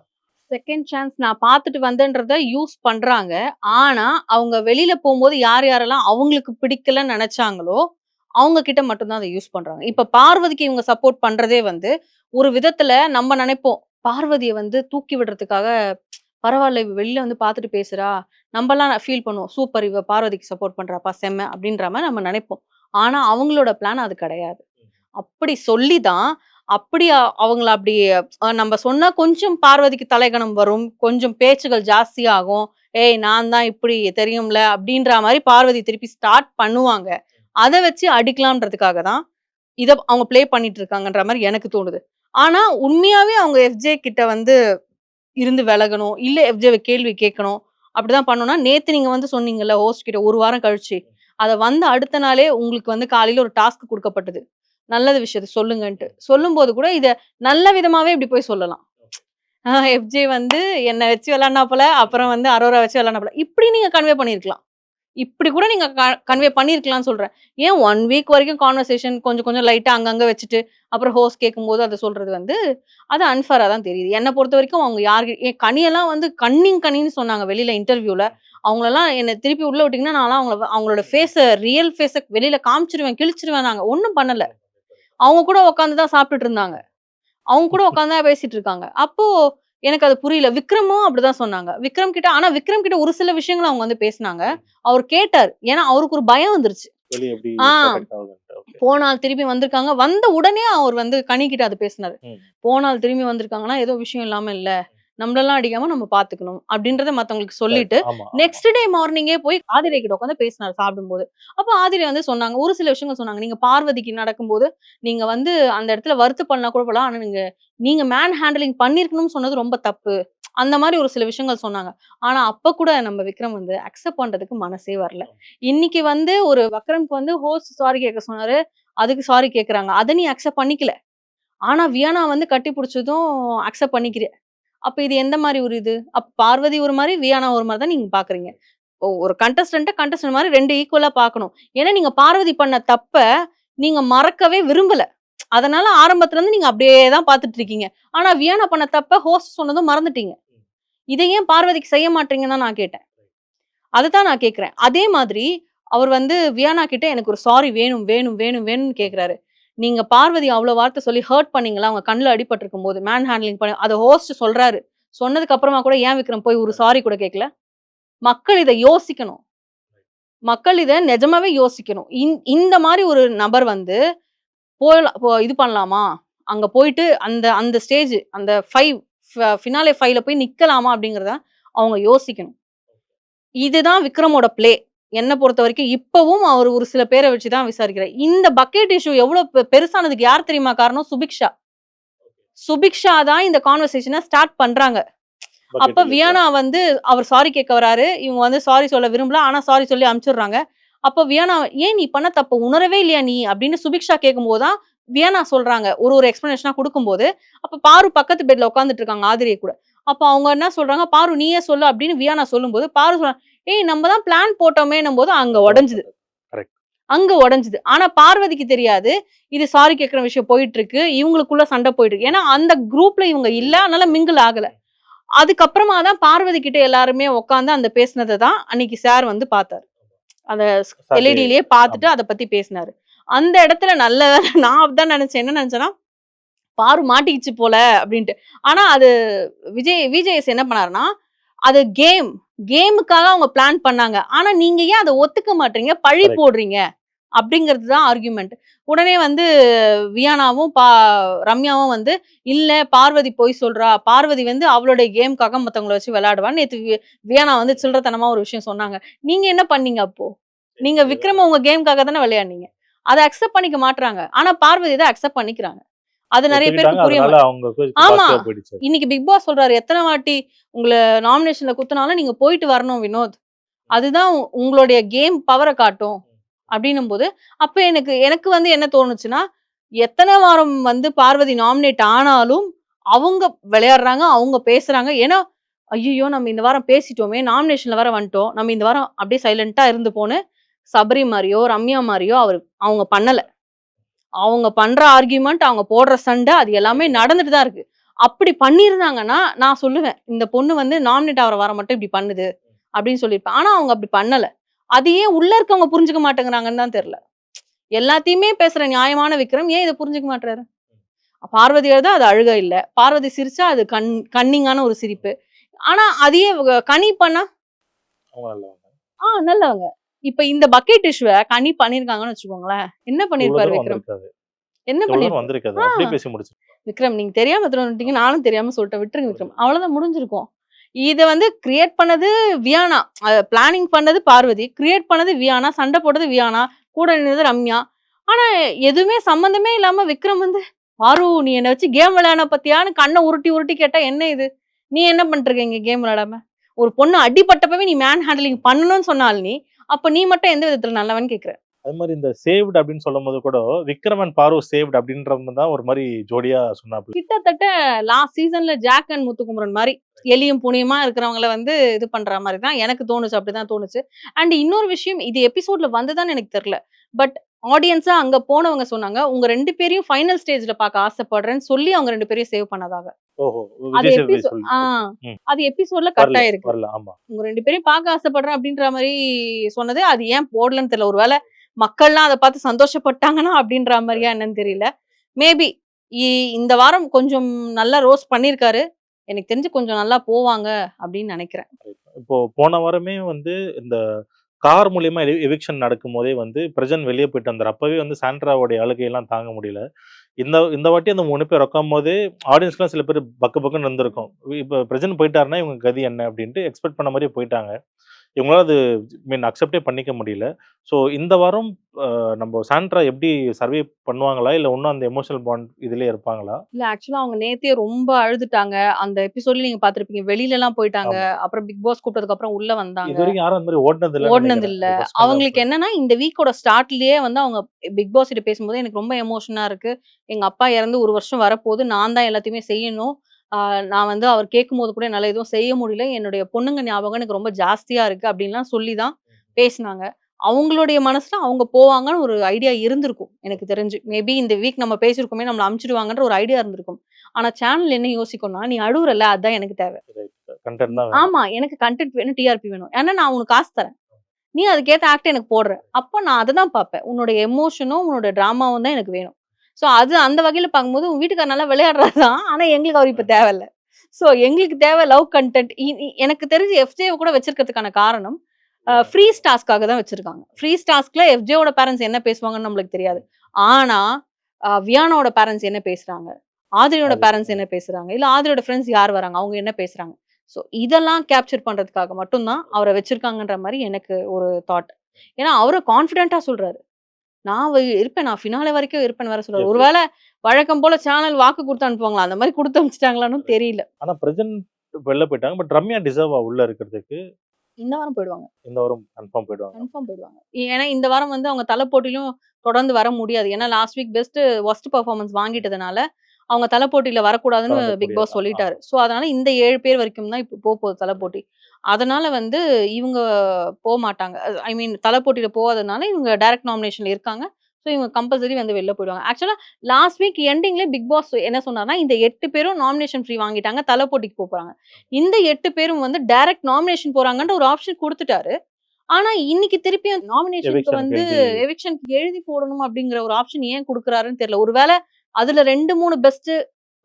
செகண்ட் சான்ஸ் நான் பார்த்துட்டு வந்தேன்றத யூஸ் பண்ணுறாங்க ஆனால் அவங்க வெளியில் போகும்போது யார் யாரெல்லாம் அவங்களுக்கு பிடிக்கலன்னு நினச்சாங்களோ அவங்க கிட்ட மட்டும்தான் அதை யூஸ் பண்ணுறாங்க இப்போ பார்வதிக்கு இவங்க சப்போர்ட் பண்ணுறதே வந்து ஒரு விதத்தில் நம்ம நினைப்போம் பார்வதியை வந்து தூக்கி விடுறதுக்காக பரவாயில்ல இவ வெளியில வந்து பார்த்துட்டு பேசுறா. நம்மலாம் ஃபீல் பண்ணுவோம். சூப்பர் இவ பார்வதிக்கு சப்போர்ட் பண்றாப்பா செம்ம அப்படின்ற மாதிரி நம்ம நினைப்போம். ஆனா அவங்களோட பிளான் அது கிடையாது. அப்படி சொல்லிதான் அப்படி அ- அவங்கள அப்படி நம்ம சொன்னா கொஞ்சம் பார்வதிக்கு தலைகணம் வரும். கொஞ்சம் பேச்சுகள் ஜாஸ்தியாகும் ஏய் நான் தான் இப்படி தெரியும்ல அப்படின்ற மாதிரி பார்வதி திருப்பி ஸ்டார்ட் பண்ணுவாங்க. அதை வச்சு அடிக்கலாம்ன்றதுக்காக தான் இதை அவங்க ப்ளே பண்ணிட்டு இருக்காங்கன்ற மாதிரி எனக்கு தோணுது. ஆனா உண்மையாவே அவங்க எஃப்ஜே கிட்ட வந்து இருந்து விலகணும். இல்லை எஃப்ஜே கேள்வி கேட்கணும். அப்படிதான் பண்ணணும்னா நேத்து நீங்க வந்து சொன்னீங்கல்ல ஹோஸ்ட் கிட்ட ஒரு வாரம் கழிச்சு அதை வந்து அடுத்த நாளே உங்களுக்கு வந்து காலையில ஒரு டாஸ்க் கொடுக்கப்பட்டது. நல்லது விஷயத்த சொல்லுங்கன்ட்டு. சொல்லும்போது கூட இதை நல்ல விதமாவே இப்படி போய் சொல்லலாம். எஃப்ஜே வந்து என்னை வச்சு விளாண்டா போல அப்புறம் வந்து அரோரா வச்சு விளாண்டா போல. இப்படி நீங்க கன்வே பண்ணிருக்கலாம் இப்படி கூட நீங்க கன்வே பண்ணிருக்கலாம்னு சொல்றேன். ஏன் ஒன் வீக் வரைக்கும் கான்வர்சேஷன் கொஞ்சம் கொஞ்சம் லைட்டா அங்கங்க வச்சுட்டு அப்புறம் ஹோஸ் கேட்கும்போது அதை சொல்றது வந்து அது அன்ஃபேரா தான் தெரியுது. என்னை பொறுத்த வரைக்கும் அவங்க யாரு என் கனியெல்லாம் வந்து கண்ணிங் கனின்னு சொன்னாங்க வெளியில இன்டர்வியூல அவங்களெல்லாம் என்னை திருப்பி உள்ள விட்டீங்கன்னா நான்லாம் அவங்கள அவங்களோட ஃபேஸை ரியல் ஃபேஸை வெளியில காமிச்சிருவேன் கிழிச்சிருவேன் நாங்க. ஒன்றும் பண்ணல. அவங்க கூட உட்காந்து தான் சாப்பிட்டுட்டு இருந்தாங்க. அவங்க கூட உட்காந்து தான் பேசிட்டு இருக்காங்க. அப்போ எனக்கு அது புரியல. விக்ரமும் அப்படிதான் சொன்னாங்க. விக்ரம் கிட்ட ஆனா விக்ரம் கிட்ட ஒரு சில விஷயங்கள் அவங்க வந்து பேசினாங்க. அவர் கேட்டார். ஏன்னா அவருக்கு ஒரு பயம் வந்துருச்சு. போனால் திரும்பி வந்திருக்காங்க. வந்த உடனே அவர் வந்து கனி கிட்ட அது பேசினாரு. போனால் திரும்பி வந்திருக்காங்கன்னா ஏதோ விஷயம் இல்லாம இல்ல. நம்மளெல்லாம் அடிக்காம நம்ம பாத்துக்கணும் அப்படின்றத மத்தவங்களுக்கு சொல்லிட்டு. நெக்ஸ்ட் டே மார்னிங்கே போய் ஆதிரை கிட்ட உட்காந்து பேசினார் சாப்பிடும்போது. அப்போ ஆதிரை வந்து சொன்னாங்க ஒரு சில விஷயங்கள் சொன்னாங்க. நீங்க பார்வதிக்கு நடக்கும்போது நீங்க வந்து அந்த இடத்துல வருத்து பண்ணா கூட போலாம் ஆனா நீங்க நீங்க மேன் ஹேண்டலிங் பண்ணிருக்கணும்னு சொன்னது ரொம்ப தப்பு. அந்த மாதிரி ஒரு சில விஷயங்கள் சொன்னாங்க. ஆனா அப்ப கூட நம்ம விக்ரம் வந்து அக்செப்ட் பண்றதுக்கு மனசே வரல. இன்னைக்கு வந்து ஒரு விக்ரம்க்கு வந்து ஹோஸ்ட் சாரி கேட்க சொன்னாரு. அதுக்கு சாரி கேக்குறாங்க. அதை நீ அக்செப்ட் பண்ணிக்கல. ஆனா வியானா வந்து கட்டி பிடிச்சதும் அக்செப்ட் பண்ணிக்கிற அப்ப இது எந்த மாதிரி ஒரு இது? அப்ப பார்வதி ஒரு மாதிரி வியானா ஒரு மாதிரி தான் நீங்க பாக்குறீங்க. ஓ, ஒரு கண்டஸ்டன்ட்ட கண்டஸ்டன்ட் மாதிரி ரெண்டு ஈக்குவலா பார்க்கணும் ஏன்னா நீங்க பார்வதி பண்ண தப்ப நீங்க மறக்கவே விரும்பல. அதனால ஆரம்பத்துல இருந்து நீங்க அப்படியே தான் பார்த்துட்டு இருக்கீங்க. ஆனா வியானா பண்ண தப்ப ஹோஸ்ட் சொன்னதும் மறந்துட்டீங்க. இதை ஏன் பார்வதிக்கு செய்ய மாட்டீங்கன்னு தான் நான் கேட்டேன். அதுதான் நான் கேக்குறேன். அதே மாதிரி அவர் வந்து வியானா கிட்ட எனக்கு ஒரு சாரி வேணும் வேணும் வேணும் வேணும்னு கேக்குறாரு. நீங்க பார்வதி அவ்வளவு வார்த்தை சொல்லி ஹர்ட் பண்ணீங்களா? அவங்க கண்ணில் அடிபட்டிருக்கும் போது மேன் ஹேண்ட்லிங் பண்ணி அதை ஹோஸ்ட் சொல்றாரு. சொன்னதுக்கு அப்புறமா கூட ஏன் விக்ரம் போய் ஒரு சாரி கூட கேட்கல மக்கள் இதை யோசிக்கணும். மக்கள் இதை நிஜமாவே யோசிக்கணும். இந்த- இந்த மாதிரி ஒரு நபர் வந்து போயலாம் போ- இது பண்ணலாமா? அங்க போயிட்டு அந்த அந்த ஸ்டேஜ் அந்த ஃபைவ் ஃபினாலே ஃபைவ்ல போய் நிக்கலாமா அப்படிங்கிறத அவங்க யோசிக்கணும். இதுதான் விக்ரமோட ப்ளே என்ன பொறுத்த வரைக்கும் இப்பவும் அவர் ஒரு சில பேரை வச்சுதான் விசாரிக்கிறார். இந்த பக்கெட் இஷ்யூ எவ்வளவு பெருசானதுக்கு யார் தெரியுமா காரணம்? சுபிக்ஷா. சுபிக்ஷா தான் இந்த கான்வர்சேஷனை ஸ்டார்ட் பண்றாங்க. அப்ப. வியானா வந்து அவர் சாரி கேட்க வராரு. இவங்க வந்து சாரி சொல்ல விரும்பல. ஆனா சாரி சொல்லி அனுப்பிச்சிடுறாங்க அப்ப வியானா ஏன் நீ பண்ண தப்பு உணரவே இல்லையா நீ? அப்படின்னு சுபிக்ஷா கேட்கும் போதுதான் வியானா சொல்றாங்க. ஒரு ஒரு எக்ஸ்பிளனேஷனா கொடுக்கும்போது. அப்ப பாரு பக்கத்து பெட்ல உட்காந்துட்டு இருக்காங்க ஆதிரியை கூட. அப்ப அவங்க என்ன சொல்றாங்க? பாரு நீயே சொல்லு அப்படின்னு வியானா சொல்லும்போது பாரு சொல்றாங்க ஏய் நம்ம தான் பிளான் போட்டோமேன்னும் போது அங்க உடைஞ்சுது. அங்க உடைஞ்சுது. ஆனா பார்வதிக்கு தெரியாது. இது சாரி கேட்கிற விஷயம் போயிட்டு இருக்கு இவங்களுக்குள்ள சண்டை போயிட்டு இருக்கு ஏன்னா அந்த குரூப்ல இவங்க இல்ல. அதனால மிங்கிள் ஆகல. அதுக்கப்புறமா தான் பார்வதி கிட்ட எல்லாருமே உட்காந்து அந்த பேசினதை தான் அன்னைக்கு சார் வந்து பார்த்தாரு. அந்த Sorry. எல்இடிலேயே பார்த்துட்டு அதை பத்தி பேசினாரு. அந்த இடத்துல நல்ல நான் அப்படிதான் நினைச்சேன். என்ன நினைச்சேன்னா பாரு மாட்டிக்கிச்சு போல அப்படின்ட்டு. ஆனா அது விஜய் விஜய்எஸ் என்ன பண்ணாருன்னா அது கேம் கேமுக்காக அவங்க பிளான் பண்ணாங்க. ஆனா நீங்க ஏன் அதை ஒத்துக்க மாட்டீங்க? பழி. போடுறீங்க. அப்படிங்கிறது தான் ஆர்குமெண்ட் உடனே வந்து வியானாவும் பா ரம்யாவும் வந்து இல்ல பார்வதி போய் சொல்றா. பார்வதி வந்து அவளுடைய கேம்காக மத்தவங்கள வச்சு விளையாடுவான்னு வி- வியானா வந்து சில்லறத்தனமா ஒரு விஷயம் சொன்னாங்க. நீங்க என்ன பண்ணீங்க அப்போ? நீங்க விக்ரம உங்க கேம்காக தானே விளையாடுனீங்க. அதை அக்செப்ட் பண்ணிக்க மாட்றாங்க. ஆனா பார்வதி தான் அக்செப்ட் பண்ணிக்கிறாங்க. அது நிறைய பேருக்கு ஒத்துக்கிட்டாங்க, புரிய அதனால அவங்க ஆமா. இன்னைக்கு பிக் பாஸ் சொல்றாரு எத்தனை வாட்டி உங்களை நாமினேஷன்ல குத்துனாலும் நீங்க போயிட்டு வரணும் வினோத். அதுதான் உங்களுடைய கேம் பவரை காட்டும். அப்படின்னும் போது அப்ப எனக்கு எனக்கு வந்து என்ன தோணுச்சுன்னா எத்தனை வாரம் வந்து பார்வதி நாமினேட் ஆனாலும் அவங்க விளையாடுறாங்க அவங்க பேசுறாங்க. ஏன்னா ஐயோ நம்ம இந்த வாரம் பேசிட்டோமே நாமினேஷன்ல வர வந்துட்டோம். நம்ம இந்த வாரம் அப்படியே சைலண்டா இருந்து போன்னு சபரி மாதிரியோ ரம்யா மாதிரியோ அவர் அவங்க பண்ணல. அவங்க பண்ற ஆர்கியூமெண்ட் அவங்க போடுற சண்டை அது எல்லாமே நடந்துட்டு தான் இருக்கு. அப்படி பண்ணியிருந்தாங்கன்னா நான் சொல்லுவேன் இந்த பொண்ணு வந்து நாமினேட் ஆகிற வாரம் மட்டும் இப்படி பண்ணுது அப்படின்னு சொல்லியிருப்பேன். ஆனா அவங்க அப்படி பண்ணல. அது ஏன் உள்ள இருக்கவங்க புரிஞ்சுக்க மாட்டேங்கிறாங்கன்னு தான் தெரியல. எல்லாத்தையுமே பேசுற நியாயமான விக்ரம் ஏன் இதை புரிஞ்சுக்க மாட்டாரு பார்வதி எழுத அது அழுக இல்ல. பார்வதி சிரிச்சா அது கண் கன்னிங்கான ஒரு சிரிப்பு. ஆனா அதையே கனி பண்ணா. ஆ நல்லவங்க. இப்ப இந்த பக்கெட் டிஷ்வை கனி பண்ணிருக்காங்கன்னு வச்சுக்கோங்களேன். என்ன பண்ணிருப்பாரு விக்ரம்? என்ன இவ்வளவு பண்ணி தூரம் வந்திருக்காது. ஆ. அப்படியே பேசி முடிச்சு விக்ரம் நீங்க தெரியாம வந்துட்டீங்க நானும் தெரியாம சொல்லிட்டேன். விட்டுருங்க விக்ரம். அவ்வளவுதான் முடிஞ்சிருக்கும். இத வந்து கிரியேட் பண்ணது வியானா. பிளானிங் பண்ணது பார்வதி. கிரியேட் பண்ணது வியானா. சண்டை போட்டது வியானா. கூட நின்னது ரம்யா. ஆனா எதுவுமே சம்பந்தமே இல்லாம விக்ரம் வந்து பாரு நீ என்ன வச்சு கேம் விளையாட பத்தியான்னு கண்ணை உருட்டி உருட்டி கேட்டா என்ன இது? நீ என்ன இருக்க இங்க கேம் விளையாடாம? ஒரு பொண்ணு அடிபட்டப்பவே நீ மேன் ஹேண்ட்லிங் பண்ணணும்னு சொன்னால் நீ அப்ப நீ மட்டும் எந்த விதத்துல நல்லவன் கேக்குற? அது மாதிரி இந்த சேவ்ட் அப்படின்னு சொல்லும் போது கூட விக்ரமன் பாரு சேவ்ட் அப்படின்றது தான் ஒரு மாதிரி ஜோடியா சொன்னாப்ல கிட்டத்தட்ட லாஸ்ட் சீசன்ல ஜாக் அண்ட் முத்துக்குமரன் மாதிரி எலியும் புனியமா இருக்கிறவங்கள வந்து இது பண்ற மாதிரி தான் எனக்கு தோணுச்சு அப்படிதான் தோணுச்சு. அண்ட் இன்னொரு விஷயம் இது எபிசோட்ல வந்துதான்னு எனக்கு தெரியல. பட் ஆடியன்ஸா அங்க போனவங்க சொன்னாங்க உங்க ரெண்டு பேரையும் ஃபைனல் ஸ்டேஜ்ல பார்க்க ஆசைப்படுறேன்னு சொல்லி அவங்க ரெண்டு பேரையும் சேவ் பண்ணதாக அது எபிசோட் சொல்லி ஆ ம். அது எபிசோட்ல கட் ஆயிருக்கு. உங்க ரெண்டு பேரையும் பார்க்க ஆசைப்படுறேன் அப்படின்ற மாதிரி சொன்னது. அது ஏன் போடலன்னு தெரியல. ஒருவேளை மக்கள்லாம் அதை பார்த்து சந்தோஷப்பட்டாங்கன்னா அப்படின்ற மாதிரியா என்னன்னு தெரியல. மேபி இந்த வாரம் கொஞ்சம் நல்லா ரோஸ் பண்ணிருக்காரு. எனக்கு தெரிஞ்சு கொஞ்சம் நல்லா போவாங்க அப்படின்னு நினைக்கிறேன். இப்போ போன வாரமே வந்து இந்த கார் மூலியமா எவிக்ஷன் நடக்கும் போதே வந்து பிரஜன் வெளியே போயிட்டு வந்தார். அப்பவே வந்து சாண்ட்ராவோடைய அழுகையெல்லாம் தாங்க முடியல. இந்த இந்த வாட்டி அந்த மூணு பேர் உட்காரும் போதே ஆடியன்ஸ்லாம் சில பேர் பக்கு பக்குன்னு இருந்திருக்கும். இப்போ பிரஜன் போயிட்டாருன்னா இவங்க கதி என்ன அப்படின்ட்டு எக்ஸ்பெக்ட் பண்ண மாதிரியே போயிட்டாங்க. இவங்களால அது மீன் அக்செப்டே பண்ணிக்க முடியல. ஸோ இந்த வாரம் நம்ம சாண்ட்ரா எப்படி சர்வே பண்ணுவாங்களா? இல்லை இன்னும் அந்த எமோஷனல் பாண்ட் இதுலயே இருப்பாங்களா? இல்ல ஆக்சுவலா அவங்க நேத்தே ரொம்ப அழுதுட்டாங்க. அந்த எபிசோட்ல நீங்க பாத்திருப்பீங்க வெளியில எல்லாம் போயிட்டாங்க அப்புறம் பிக் பாஸ் கூப்பிட்டதுக்கு அப்புறம் உள்ள வந்தாங்க. இது வரைக்கும் யாரும் அந்த மாதிரி ஓடினது இல்லை. ஓடுனது இல்ல அவங்களுக்கு என்னன்னா இந்த வீக்கோட ஸ்டார்ட்லயே வந்து அவங்க பிக் பாஸ் கிட்ட பேசும்போது எனக்கு ரொம்ப எமோஷனா இருக்கு. எங்க அப்பா இறந்து ஒரு வருஷம் வரப்போகுது. நான் தான் எல்லாத்தையுமே செய்யணும். நான் வந்து அவர் கேட்கும்போது கூட என்னால எதுவும் செய்ய முடியல. என்னுடைய பொண்ணுங்க ஞாபகம் எனக்கு ரொம்ப ஜாஸ்தியா இருக்கு அப்படின்லாம் சொல்லி தான் பேசினாங்க. அவங்களுடைய மனசுல அவங்க போவாங்கன்னு ஒரு ஐடியா இருந்திருக்கும் எனக்கு தெரிஞ்சு. மேபி இந்த வீக் நம்ம பேசியிருக்கோமே நம்மள அமுச்சிடுவாங்கன்ற ஒரு ஐடியா இருந்திருக்கும். ஆனா சேனல் என்ன யோசிக்கும்னா நீ அழுகுறல அதான் எனக்கு தேவை. ஆமா எனக்கு கண்டென்ட் வேணும் டிஆர்பி வேணும். ஏன்னா நான் உனக்கு காசு தரேன். நீ அதுக்கேத்த ஆக்ட் எனக்கு போடுற. அப்போ நான் அதை தான் பார்ப்பேன். உன்னோட எமோஷனும் உன்னோட டிராமாவும் தான் எனக்கு வேணும். ஸோ அது அந்த வகையில பார்க்கும்போது உன் வீட்டுக்கார நல்லா விளையாடுறது தான் ஆனா எங்களுக்கு அவர் இப்ப தேவையில்ல. ஸோ எங்களுக்கு தேவை லவ் கண்டென்ட் எனக்கு தெரிஞ்சு எஃப்ஜே கூட வச்சிருக்கிறதுக்கான காரணம் ஃப்ரீ ஸ்டாஸ்க்காக தான் வச்சிருக்காங்க. ஃப்ரீ ஸ்டாஸ்க்ல எஃப்ஜேவோட பேரண்ட்ஸ் என்ன பேசுவாங்கன்னு நம்மளுக்கு தெரியாது. ஆனா அஹ், வியானாவோட பேரண்ட்ஸ் என்ன பேசுறாங்க? ஆதிரியோட. பேரண்ட்ஸ் என்ன பேசுறாங்க? இல்ல ஆதிரியோட ஃப்ரெண்ட்ஸ் யார் வராங்க? அவங்க என்ன பேசுறாங்க? ஸோ இதெல்லாம் கேப்சர் பண்றதுக்காக மட்டும்தான் அவரை வச்சிருக்காங்கன்ற மாதிரி எனக்கு ஒரு தாட் ஏன்னா அவரை கான்ஃபிடென்ட்டா சொல்றாரு. நான் இருப்பேன். நான் ஃபினாலே வரைக்கும் இருப்பேன் வேற சொல்றாரு. ஒருவேளை வழக்கம் போல சேனல் வாக்கு கொடுத்து அனுப்புவாங்களா? அந்த மாதிரி கொடுத்து அனுப்பிச்சிட்டாங்களான்னு தெரியல. ஆனா பிரஜன் வெளில போயிட்டாங்க. பட் ரம்யா டிசர்வா உள்ள இருக்கிறதுக்கு இந்த வாரம் போயிடுவாங்க. இந்த வாரம் கன்ஃபார்ம் போயிடுவாங்க. கன்ஃபார்ம் போயிடுவாங்க. ஏன்னா இந்த வாரம் வந்து அவங்க தலை போட்டிலும் தொடர்ந்து வர முடியாது. ஏன்னா last week best worst performance வாங்கிட்டதுனால அவங்க தலை போட்டியில வரக்கூடாதுன்னு பிக் பாஸ். சொல்லிட்டாரு. ஸோ அதனால இந்த ஏழு பேர் வரைக்கும் தான் இப்போ போக போகுது தலை போட்டி அதனால வந்து இவங்க போக மாட்டாங்க ஐ மீன் தலை போட்டியில போகாதனால இவங்க டைரக்ட் நாமினேஷன்ல இருக்காங்க. ஸோ இவங்க கம்பல்சரி வந்து வெளில போயிடுவாங்க. ஆக்சுவலா லாஸ்ட் வீக் எண்டிங்ல பிக் பாஸ் என்ன சொன்னார்னா இந்த எட்டு பேரும் நாமினேஷன் ஃப்ரீ வாங்கிட்டாங்க தலை போட்டிக்கு போறாங்க. இந்த எட்டு பேரும் வந்து டைரக்ட் நாமினேஷன் போறாங்கன்ற ஒரு ஆப்ஷன் கொடுத்துட்டாரு. ஆனா இன்னைக்கு திருப்பியும் நாமினேஷனுக்கு வந்து எவிக்ஷனுக்கு எழுதி போடணும் அப்படிங்கிற ஒரு ஆப்ஷன் ஏன் கொடுக்குறாருன்னு தெரியல. ஒருவேளை அதுல ரெண்டு மூணு பெஸ்ட்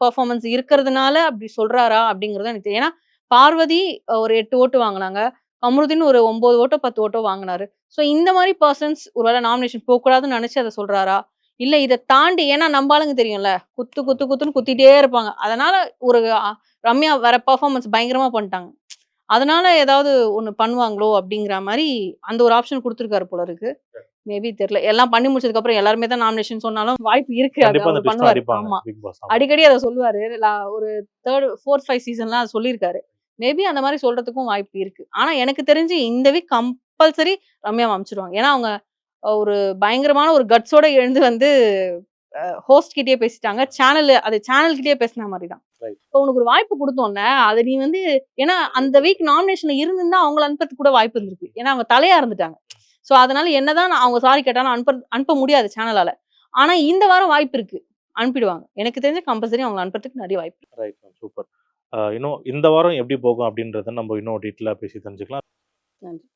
பெர்ஃபார்மன்ஸ் இருக்கிறதுனால அப்படி சொல்றாரா அப்படிங்கறது எனக்கு தெரியும் ஏன்னா பார்வதி ஒரு எட்டு ஓட்டு வாங்கினாங்க. அம்ருதின் ஒரு ஒன்பது ஓட்டோ பத்து ஓட்டோ வாங்கினாரு. ஸோ இந்த மாதிரி பர்சன்ஸ் ஒருவேளை நாமினேஷன் போகக்கூடாதுன்னு நினைச்சு அதை சொல்றாரா? இல்ல இதை தாண்டி ஏன்னா நம்ம ஆளுங்க தெரியும்ல குத்து குத்து குத்துன்னு குத்திட்டே இருப்பாங்க. அதனால ஒரு ரம்யா வேற பெர்ஃபார்மன்ஸ் பயங்கரமா பண்ணிட்டாங்க. அதனால ஏதாவது ஒண்ணு பண்ணுவாங்களோ அப்படிங்கிற மாதிரி அந்த ஒரு ஆப்ஷன் கொடுத்துருக்காரு போல இருக்கு. மேபி தெரியல. எல்லாம் பண்ணி முடிச்சதுக்கு அப்புறம் எல்லாருமே தான் நாமினேஷன் சொன்னாலும் வாய்ப்பு இருக்கு. அது பண்ணுவாரு. ஆமா. அடிக்கடி அதை சொல்லுவாரு. ஒரு தேர்ட் ஃபோர்த் ஃபைவ் சீசன்லாம் அதை சொல்லியிருக்காரு. மேபி அந்த மாதிரி சொல்றதுக்கும் வாய்ப்பு இருக்கு. ஆனா எனக்கு தெரிஞ்சு இந்த வீக் கம்பல்சரி ரம்யா அமைச்சிருவாங்க. ஏன்னா அவங்க ஒரு பயங்கரமான ஒரு கட்ஸோட எழுந்து வந்து ஹோஸ்ட் கிட்டயே பேசிட்டாங்க. சேனல் அது சேனல் கிட்டயே பேசின மாதிரி தான். இப்போ உனக்கு ஒரு வாய்ப்பு கொடுத்தோன்னே அது நீ வந்து ஏன்னா அந்த வீக் நாமினேஷன்ல இருந்திருந்தா அவங்கள அனுப்புறதுக்கு கூட வாய்ப்பு இருந்திருக்கு. ஏன்னா அவங்க தலையா இருந்துட்டாங்க. ஸோ அதனால என்னதான் நான் அவங்க சாரி கேட்டாலும் அனுப்ப அனுப்ப முடியாது சேனலால ஆனா இந்த வாரம் வாய்ப்பு இருக்கு. அனுப்பிடுவாங்க. எனக்கு தெரிஞ்ச கம்பல்சரி அவங்க அனுப்புறதுக்கு நிறைய வாய்ப்பு. ரைட் சூப்பர் இன்னும் இந்த வாரம் எப்படி போகும் அப்படின்றத நம்ம இன்னும் டீட்டெயிலாக பேசி தெரிஞ்சுக்கலாம். நன்றி.